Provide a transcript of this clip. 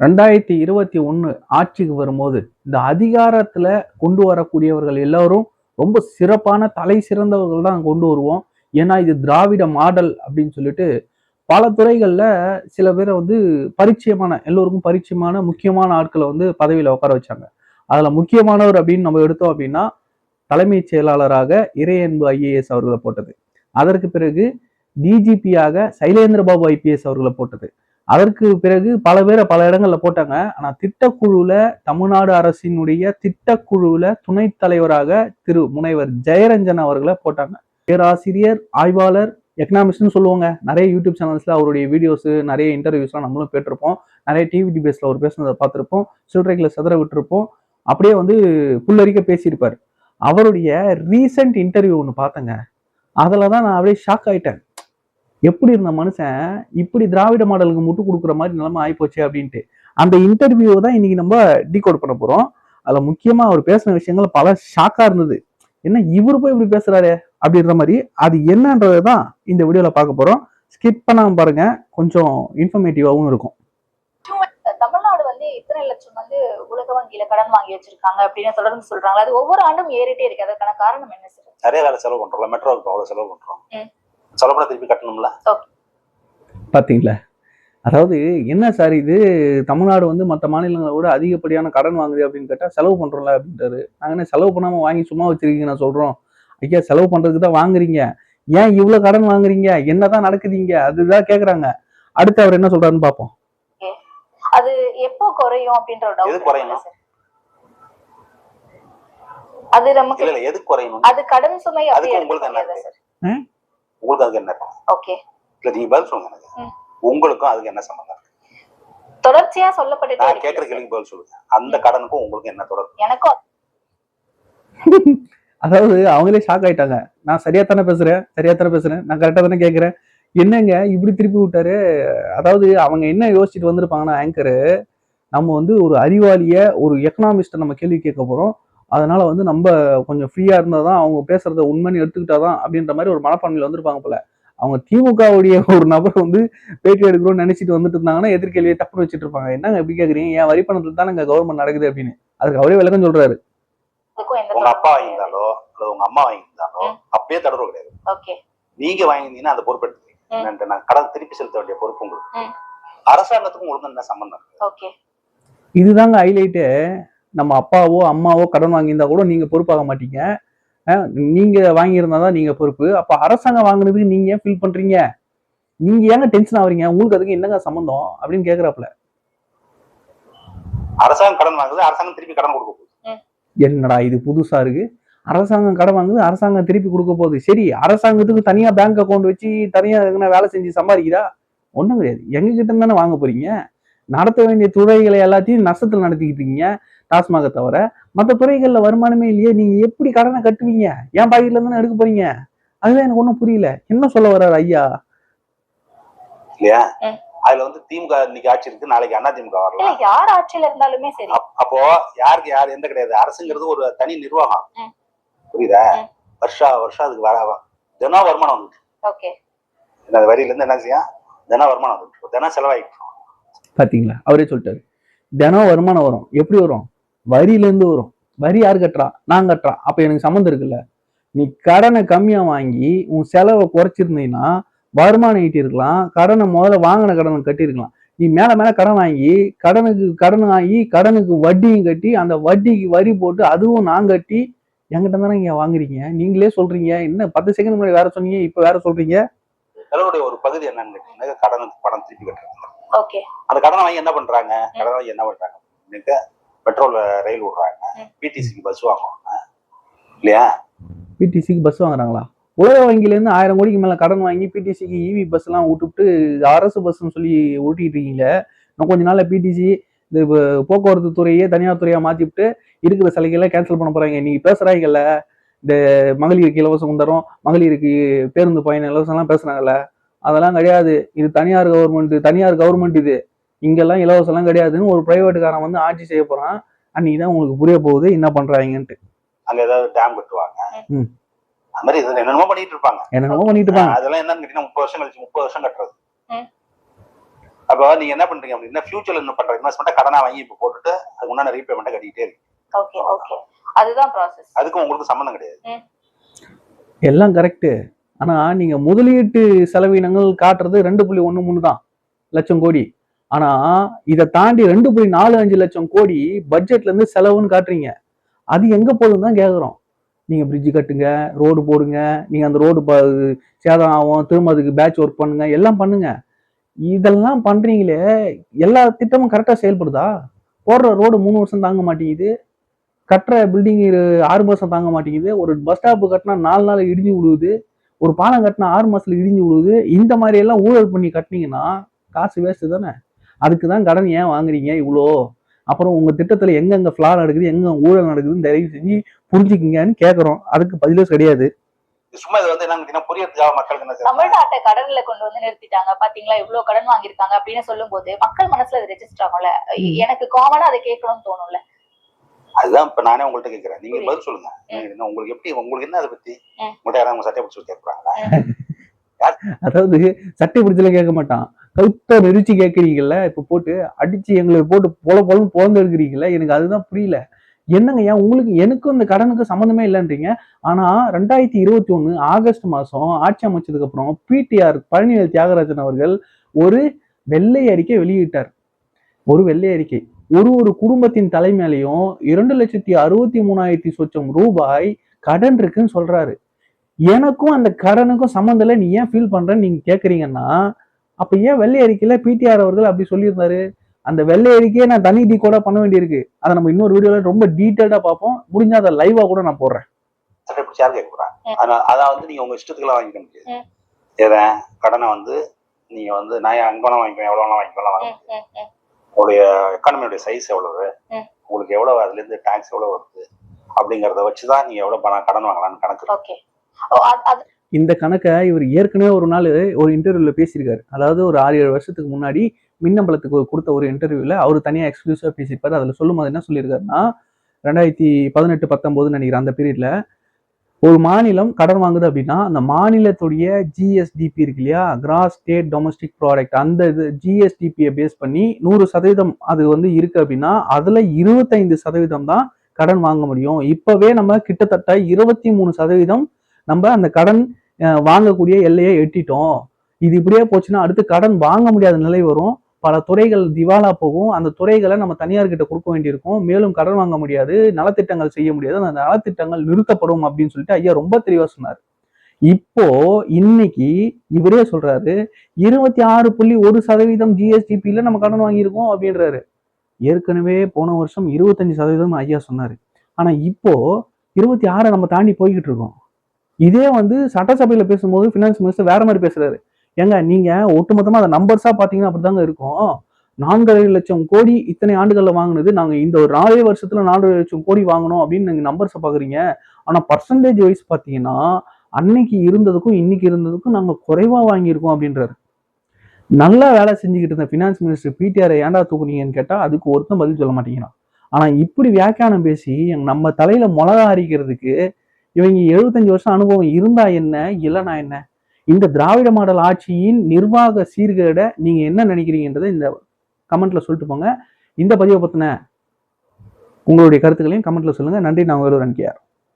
ரெண்டாயிரத்தி இருபத்தி ஒன்று ஆட்சிக்கு வரும்போது இந்த அதிகாரத்தில் கொண்டு வரக்கூடியவர்கள் எல்லாரும் ரொம்ப சிறப்பான தலை சிறந்தவர்கள் தான் கொண்டு வருவோம். ஏன்னா இது திராவிட மாடல் அப்படின்னு சொல்லிட்டு பல துறைகளில் சில பேரை வந்து பரிச்சயமான எல்லோருக்கும் பரிச்சயமான முக்கியமான ஆட்களை வந்து பதவியில் உட்கார வச்சாங்க. அதில் முக்கியமானவர் அப்படின்னு நம்ம எடுத்தோம் அப்படின்னா தலைமைச் செயலாளராக இறையன்பு ஐஏஎஸ் அவர்களை போட்டது. அதற்கு பிறகு டிஜிபியாக சைலேந்திரபாபு ஐபிஎஸ் அவர்களை போட்டது. அதற்கு பிறகு பல பேரை பல இடங்கள்ல போட்டாங்க. ஆனா திட்டக்குழுல தமிழ்நாடு அரசினுடைய திட்டக்குழுல துணைத் தலைவராக திரு முனைவர் ஜெயரஞ்சன் அவர்களை போட்டாங்க. பேராசிரியர் ஆய்வாளர் எக்கனாமிக்ஸ்னு சொல்லுவாங்க. நிறைய யூடியூப் சேனல்ஸ்ல அவருடைய வீடியோஸ் நிறைய இன்டர்வியூஸ்லாம் நம்மளும் கேட்டிருப்போம். நிறைய டிவி டிபேஸில் அவர் பேசுனதை பார்த்துருப்போம். சில்லறைகளை சிதற விட்டுருப்போம். அப்படியே வந்து புல்லரிக்க பேசியிருப்பார். அவருடைய ரீசெண்ட் இன்டர்வியூ ஒன்று பார்த்தேங்க. அதில் தான் நான் அப்படியே ஷாக் ஆயிட்டேன். எப்படி இருந்த மனுஷன் இப்படி திராவிட மாடலுக்கு முட்டு கொடுக்குற மாதிரி நிலைமை ஆயிப்போச்சு அப்படின்ட்டு. அந்த இன்டர்வியூ தான் இன்னைக்கு நம்ம டீகோட் பண்ண போறோம். அதுல முக்கியமா அவர் பேசின விஷயங்கள் பல ஷாக்கா இருந்தது. என்ன இவர் போய் இப்படி பேசுறாரு அப்படின்ற மாதிரி அது என்னன்றது தான் இந்த வீடியோல பார்க்க போறோம். ஸ்கிப் பண்ணாம பாருங்க. கொஞ்சம் இன்ஃபர்மேட்டிவாகவும் இருக்கும். தமிழ்நாடு வந்து இத்தனை லட்சம் வந்து உலக வங்கியில கடன் வாங்கி வச்சிருக்காங்க அப்படின்னு தொடர்ந்து சொல்றாங்க. அது ஒவ்வொரு ஆண்டும் ஏறிட்டே இருக்கு. அதற்கான காரணம் என்ன சார்? நிறைய வேலை செலவு பண்றோம்ல. மெட்ரோவுக்கு அவ்வளவு செலவு பண்றோம். ம். செலவு பண்ண திருப்பி கட்டணும்ல? பாத்தீங்களா? அதாவது என்ன சார் இது? தமிழ்நாடு வந்து மற்ற மாநிலங்களை விட அதிகப்படியான கடன் வாங்குது அப்படின்னு கேட்டா செலவு பண்றோம்ல அப்படின்றாரு. நாங்க என்ன செலவு பண்ணாம வாங்கி சும்மா வச்சிருக்கீங்க நான் சொல்றோம். ஐயா செலவு பண்றதுக்கு தான் வாங்குறீங்க. ஏன் இவ்வளவு கடன் வாங்குறீங்க? என்னதான் நடக்குதுங்க? அதுதான் கேக்குறாங்க. அடுத்து அவர் என்ன சொல்றாருன்னு பார்ப்போம் அது எப்போ குறையும் அப்படின்ற டவுட் குறையணும்? சார்? அது நமக்கு எது குறையணும் அது கடன் சுமை அப்படி உங்களுக்கு என்ன முடியாதா சார்? உங்களுக்கு அதுக்கு என்ன? ஓகே இல்ல நீங்க பதில் சொல்லுங்க எனக்கு. உங்களுக்கும் அதுக்கு என்ன சம்பந்தம்? இருக்கு? தொடர்ச்சியா சொல்லப்பட்டுட்டே நான் கேட்கற. கேள்விக்கு பதில் சொல்லுங்க. அந்த கடனுக்கும் உங்களுக்கு என்ன தொடர்பு? எனக்கும் அதாவது அவங்களே ஷாக் ஆயிட்டாங்க. நான் சரியா தானே பேசுறேன்? சரியா தானே பேசுறேன்? நான் கரெக்டா தானே கேட்கிறேன் என்னங்க இப்படி திருப்பி விட்டாரு? அதாவது அவங்க என்ன யோசிச்சுட்டு வந்திருப்பாங்கன்னா ஆங்கரு நம்ம வந்து ஒரு அறிவாளிய ஒரு எக்கனாமிஸ்ட்டை நம்ம கேள்வி கேட்க போறோம். அதனால வந்து நம்ம கொஞ்சம் ஃப்ரீயா இருந்தா தான் அவங்க பேசுறத உண்மைன்னு எடுத்துக்கிட்டாதான் அப்படின்ற மாதிரி ஒரு மனப்பான்மையில வந்திருப்பாங்க போல. அவங்க திமுகவுடைய ஒரு நபர் வந்து பேட்டி எடுக்கிறோம்னு நினைச்சிட்டு வந்துட்டு இருந்தாங்கன்னா எதிர்கேள்வியை தப்புன்னு வச்சுட்டு இருப்பாங்க. என்னங்க எப்படி கேக்குறீங்க? என் வரி பணத்துல தானே கவர்மெண்ட் நடக்குது அப்படின்னு. அதுக்கு அவரே விளக்கம் சொல்றாரு. உங்க அப்பா வாங்கியிருந்தாலோ அல்லது உங்க அம்மா வாங்கியிருந்தாலோ. அப்பயே தடவை கிடையாது. ஓகே. நீங்க வாங்கியிருந்தீங்கன்னா அந்த பொறுப்பு நான் கடன் திருப்பி செலுத்த வேண்டிய பொறுப்பு உங்களுக்கு. அரசாங்கத்துக்கும் உங்களுக்கு என்ன சம்பந்தம் இதுதாங்க ஹைலைட்டு நம்ம அப்பாவோ அம்மாவோ கடன் வாங்கியிருந்தா கூட நீங்க பொறுப்பாக மாட்டீங்க. அஹ் நீங்க வாங்கியிருந்தா தான் நீங்க பொறுப்பு. அப்ப அரசாங்கம் வாங்குனதுக்கு நீங்க ஏன் ஃபீல் பண்றீங்க? நீங்க ஏங்க டென்ஷன் ஆவறீங்க? உங்களுக்கு அதுக்கு என்னங்க சம்பந்தம்? அப்படின்னு கேக்குறாப்புல. அரசாங்கம் கடன் வாங்குது அரசாங்கம் திருப்பி கடன் கொடுக்க போகுது. என்னடா இது புதுசா இருக்கு? அரசாங்கம் கடன் வாங்குது அரசாங்கம் திருப்பி கொடுக்க போகுது. சரி அரசாங்கத்துக்கு தனியா பேங்க் அக்கௌண்ட் வச்சு தனியா எதுனா வேலை செஞ்சு சம்பாதிக்குதா ஒண்ணும் கிடையாது. எங்க கிட்ட தானே வாங்க போறீங்க? நடத்த வேண்டிய துறைகளை எல்லாத்தையும் நஷ்டத்தில் நடத்திக்கிட்டு இருக்கீங்க. டாஸ்மாக தவிர மற்ற துறைகள்ல வருமானமே இல்லையே நீங்க எப்படி கடனை கட்டுவீங்க? ஏன் பாக்கெட்ல இருந்து எடுக்க போறீங்க? அதுதான் எனக்கு ஒன்றும் புரியல. என்ன சொல்ல வர்றாரு ஐயா? இல்லையா. அதுல வந்து திமுக இன்னைக்கு ஆட்சி இருக்கு நாளைக்கு அண்ணா திமுக இல்ல வரலாம் யார் ஆட்சியில இருந்தாலுமே சரி. அப்- அப்போ யாருக்கு யார் எந்த கிடையாது. அரசுங்கிறது ஒரு தனி நிர்வாகம். புரியுதா. வருஷா வருஷம் அதுக்கு வர தினம் வருமானம் வந்துட்டு. ஓகே. இந்த வரியில இருந்து என்ன செய்யும்? தினம் வருமானம் வந்துட்டு. தினம் செலவாயிட்டு. பாத்தீங்களா? அவரே சொல்லிட்டாரு. தினம் வருமானம் வரும். எப்படி வரும்? வரியில இருந்து வரும். வரி யார் கட்டுறா? நான் கட்டுறா. அப்ப எனக்கு சம்மந்தம் இருக்குல்ல. நீ கடனை கம்மியா வாங்கி உன் செலவை குறைச்சிருந்தீங்கன்னா வருமானம் ஈட்டிருக்கலாம் கடனை முதல்ல வாங்கின கடனை கட்டியிருக்கலாம். நீ மேல மேல கடன் வாங்கி கடனுக்கு கடன் வாங்கி கடனுக்கு வட்டியும் கட்டி அந்த வட்டிக்கு வரி போட்டு அதுவும் நான் கட்டி என்கிட்ட தானே இங்க வாங்குறீங்க? நீங்களே சொல்றீங்க. என்ன பத்து செகண்ட் முன்னாடி வேற சொன்னீங்க இப்ப வேற சொல்றீங்க? செலவுடைய ஒரு பகுதி என்னன்னு கேட்டீங்கன்னா கடனுக்கு பணம் திருப்பி கட்டுறாங்க ஓகே அந்த கடனை வாங்கி என்ன பண்றாங்க? கடனை வாங்கி என்ன பண்றாங்க? இன்னைக்கு பெட்ரோல் ரயில் விடுறாங்க. பிடிசிக்கு பஸ் வாங்குவாங்க. இல்லையா? பிடிசிக்கு பஸ் வாங்குறாங்களா? உலக வங்கியில இருந்து ஆயிரம் கோடிக்கு மேல கடன் வாங்கி பிடிசிக்கு இவி பஸ் எல்லாம் விட்டுவிட்டு அரசு பஸ்ன்னு சொல்லி ஓட்டிட்டு இருக்கீங்க இன்னும் கொஞ்ச நாள்ல பிடிசி இந்த போக்குவரத்து துறையே தனியார் துறையா மாத்திவிட்டு இருக்கிற சலுகைகளை கேன்சல் பண்ண போறாங்க. நீங்க பேசுறாங்கல்ல இந்த மகளிருக்கு இலவசம் தரும் மகளிருக்கு பேருந்து பயணம் இலவசம் எல்லாம் பேசுறாங்கல்ல அதெல்லாம் கிடையாது. இது தனியார் கவர்மெண்ட் தனியார் கவர்மெண்ட் இது. இங்கெல்லாம் இலவசம் எல்லாம் கிடையாதுன்னு ஒரு பிரைவேட்டுக்காரன் வந்து ஆட்சி செய்ய போறான். அன்னைக்கு தான் உங்களுக்கு புரிய போகுது என்ன பண்றாங்கன்ட்டு. அங்க ஏதாவது டேம் கட்டுவாங்க. ம். அது மாதிரி இது என்னென்னமோ பண்ணிட்டு இருப்பாங்க. என்னென்னமோ பண்ணிட்டு இருப்பாங்க. அதெல்லாம் என்னன்னு கேட்டீங்கன்னா முப்பது வருஷம் கழிச்சு முப்பது வருஷம் கட்டுறது. அப்போ நீங்க என்ன பண்றீங்க அப்படின்னா ஃபியூச்சர்ல என்ன பண்ற? இன்வெஸ்ட்மெண்ட்டை கடனா வாங்கி இப்போ போட்டுட்டு அதுக்கு உண்டான ரீபேமெண்ட்டை கட்டிக்கிட்டே இருக்கு ஓகே ஓகே அதுதான் ப்ராசஸ் அதுக்கும் உங்களுக்கு சம்மந்தம் கிடையாது. எல்லாம் கரெக்டு ஆனா நீங்க முதலீட்டு செலவினங்கள் காட்டுறது ரெண்டு புள்ளி ஒண்ணு மூணு தான். லட்சம் கோடி. ஆனா இதை தாண்டி ரெண்டு புள்ளி நாலு அஞ்சு லட்சம் கோடி பட்ஜெட்ல இருந்து செலவுன்னு காட்டுறீங்க. அது எங்க போதும் தான் கேக்குறோம். நீங்க பிரிட்ஜ் கட்டுங்க ரோடு போடுங்க நீங்க அந்த ரோடு சேதம் ஆகும் திரும்ப அதுக்கு பேட்ச் ஒர்க் பண்ணுங்க எல்லாம் பண்ணுங்க. இதெல்லாம் பண்றீங்களே எல்லா திட்டமும் கரெக்டா செயல்படுதா? போடுற ரோடு மூணு வருஷம் தாங்க மாட்டேங்குது. கட்டுற பில்டிங் ஆறு மாசம் தாங்க மாட்டேங்குது. ஒரு பஸ் ஸ்டாப் கட்டினா நாலு நாள் இடிஞ்சு விழுவுது. ஒரு பாலம் கட்டினா ஆறு மாசத்துல இடிஞ்சு விழுவுது. இந்த மாதிரி எல்லாம் ஊழல் பண்ணி கட்டினீங்கன்னா காசு வேஸ்ட் தானே? அதுக்கு தான் கடன் ஏன் வாங்குறீங்க இவ்வளோ அப்புறம் உங்க திட்டத்துல எங்கெங்க ஃபிளா நடக்குது எங்க ஊழல் நடக்குதுன்னு தயவு செஞ்சு புரிஞ்சுக்கிங்கன்னு கேட்குறோம் அதுக்கு பதிலே கிடையாது. சும்மா இது வந்து கேட்டீங்கன்னா புரியறதுக்காக மக்களுக்கு என்ன? தமிழ்நாட்டை கடன்ல கொண்டு வந்து நிறுத்திட்டாங்க. பாத்தீங்களா? இவ்வளவு கடன் வாங்கியிருக்காங்க அப்படின்னு சொல்லும் போது மக்கள் மனசுல அது ரெஜிஸ்டர் ஆகும்ல. எனக்கு காமனா அதை கேட்கணும்னு தோணும்ல. அதுதான் இப்ப நானே உங்கள்ட்ட கேட்கறேன் நீங்க. பதில் சொல்லுங்க. என்ன உங்களுக்கு எப்படி உங்களுக்கு என்ன அதை பத்தி. உங்கள்ட்ட யாராவது சட்டை பிடிச்சி கேட்கறாங்களா அதாவது சட்டை பிடிச்சல கேட்க மாட்டான். கழுத்த நெரிச்சு கேட்குறீங்கல்ல இப்போ போட்டு அடித்து எங்களுக்கு போட்டு பொல பொலன்னு பொழந்து எடுக்கிறீங்கல்ல எனக்கு அதுதான் புரியல. என்னங்க ஏன் உங்களுக்கு எனக்கும் இந்த கடனுக்கு சம்மந்தமே இல்லைன்றீங்க? ஆனால் ரெண்டாயிரத்தி இருபத்தி ஒன்று ஆகஸ்ட் மாதம் ஆட்சி அமைச்சதுக்கப்புறம் பிடிஆர் பழனிவேல் தியாகராஜன் அவர்கள் ஒரு வெள்ளை அறிக்கை வெளியிட்டார். ஒரு வெள்ளை அறிக்கை. ஒரு ஒரு குடும்பத்தின் தலைமையிலையும் இரண்டு லட்சத்தி அறுபத்தி மூணாயிரத்தி சொச்சம் ரூபாய் கடன் இருக்குன்னு சொல்றாரு. எனக்கும் அந்த கடனுக்கும் சம்மந்தம் இல்லை. நீ ஏன் ஃபீல் பண்றேன்னு நீங்க கேக்குறீங்கன்னா அப்ப ஏன் வெள்ளை அறிக்கையில பிடிஆர் அவர்கள் அப்படி சொல்லியிருந்தாரு? அந்த வெள்ளை அறிக்கையை நான் தனி டீ கூட பண்ண வேண்டியிருக்கு. அதை நம்ம இன்னொரு வீடியோல ரொம்ப டீட்டெயில்டா பார்ப்போம். முடிஞ்சா அதை லைவா கூட நான் போடுறேன். யார் கேட்க. ஆனா அதான் வந்து நீங்க உங்க இஷ்டத்துக்குலாம் வாங்கிக்க முடியாது. எதை கடனை வந்து நீங்க வந்து நான் அங்க வேணா வாங்கிப்பேன் எவ்வளவு வேணா வாங்கிக்கலாம் வாங்க. உங்களுடைய எக்கானமியோட சைஸ் எவ்வளவு. உங்களுக்கு எவ்வளவு அதுல இருந்து டாக்ஸ் எவ்வளவு வருது? அப்படிங்கறத வச்சுதான் நீங்க எவ்வளவு பணம் கடன் வாங்கலாம்னு கணக்கு இந்த கணக்கை இவர் ஏற்கனவே ஒரு நாள் ஒரு இன்டர்வியூவில் பேசியிருக்காரு. அதாவது ஒரு ஆறு ஏழு வருஷத்துக்கு முன்னாடி மின்னம்பலத்துக்கு கொடுத்த ஒரு இன்டர்வியூவில் அவர் தனியாக எக்ஸ்க்ளூசிவா பேசியிருப்பாரு. அதில் சொல்லும்போது என்ன சொல்லியிருக்காருன்னா ரெண்டாயிரத்தி பதினெட்டு பத்தொம்போது நினைக்கிறேன் அந்த பீரியடில் ஒரு மாநிலம் கடன் வாங்குது அப்படின்னா அந்த மாநிலத்துடைய ஜிஎஸ்டிபி இருக்கு இல்லையா கிராஸ் ஸ்டேட் டொமஸ்டிக் ப்ராடக்ட் அந்த இது ஜிஎஸ்டிபியை பேஸ் பண்ணி நூறு சதவீதம் அது வந்து இருக்கு அப்படின்னா அதில் இருபத்தைந்து சதவீதம் தான் கடன் வாங்க முடியும். இப்போவே நம்ம கிட்டத்தட்ட இருபத்தி மூணு சதவீதம் நம்ம அந்த கடன் வாங்கக்கூடிய எல்லையை எட்டிட்டோம். இது இப்படியே போச்சுன்னா அடுத்து கடன் வாங்க முடியாத நிலை வரும். பல துறைகள் திவாலா போகும். அந்த துறைகளை நம்ம தனியார்கிட்ட கொடுக்க வேண்டியிருக்கும். மேலும் கடன் வாங்க முடியாது. நலத்திட்டங்கள் செய்ய முடியாது. அந்த நலத்திட்டங்கள் நிறுத்தப்படும் அப்படின்னு சொல்லிட்டு ஐயா ரொம்ப தெளிவா சொன்னார். இப்போ இன்னைக்கு இவரே சொல்றாரு இருபத்தி ஆறு புள்ளி ஒரு சதவீதம் ஜிஎஸ்டிபியில நம்ம கடன் வாங்கியிருக்கோம் அப்படின்றாரு. ஏற்கனவே போன வருஷம் இருபத்தஞ்சு சதவீதம் ஐயா சொன்னாரு. ஆனா இப்போ இருபத்தி ஆறை நம்ம தாண்டி போய்கிட்டு இருக்கோம். இதே வந்து சட்டசபையில் பேசும்போது ஃபினான்ஸ் மினிஸ்டர் வேற மாதிரி பேசுறாரு. ஏங்க நீங்க ஒட்டுமொத்தமா அந்த நம்பர்ஸா பாத்தீங்கன்னா அப்படிதாங்க இருக்கும். நான்கரை லட்சம் கோடி இத்தனை ஆண்டுகள்ல வாங்கினது நாங்க இந்த ஒரு நாலே வருஷத்துல நாலரை லட்சம் கோடி வாங்கணும் அப்படின்னு நீங்க நம்பர்ஸை பாக்குறீங்க. ஆனா பர்சன்டேஜ் வைஸ் பாத்தீங்கன்னா அன்னைக்கு இருந்ததுக்கும் இன்னைக்கு இருந்ததுக்கும் நாங்க குறைவா வாங்கியிருக்கோம் அப்படின்றாரு. நல்லா வேலை செஞ்சுக்கிட்டு இருந்த ஃபினான்ஸ் மினிஸ்டர் பிடிஆரை ஏன்டா தூக்குனீங்கன்னு கேட்டா அதுக்கு ஒருத்தன் பதில் சொல்ல மாட்டேங்கிறான். ஆனா இப்படி வியாக்கியானம் பேசி நம்ம தலையில மிளகா அரிக்கிறதுக்கு இவங்க எழுபத்தஞ்சு வருஷம் அனுபவம் இருந்தா என்ன இல்லைனா என்ன? இந்த திராவிட மாடல் ஆட்சியின் நிர்வாக சீர்கேட நீங்க என்ன நினைக்கிறீங்கன்றதை இந்த கமெண்ட்ல சொல்லிட்டு போங்க. இந்த பதிவை பத்தின உங்களுடைய கருத்துக்களையும் கமெண்ட்ல சொல்லுங்க. நன்றி நான் வேலூர் அன்கியார்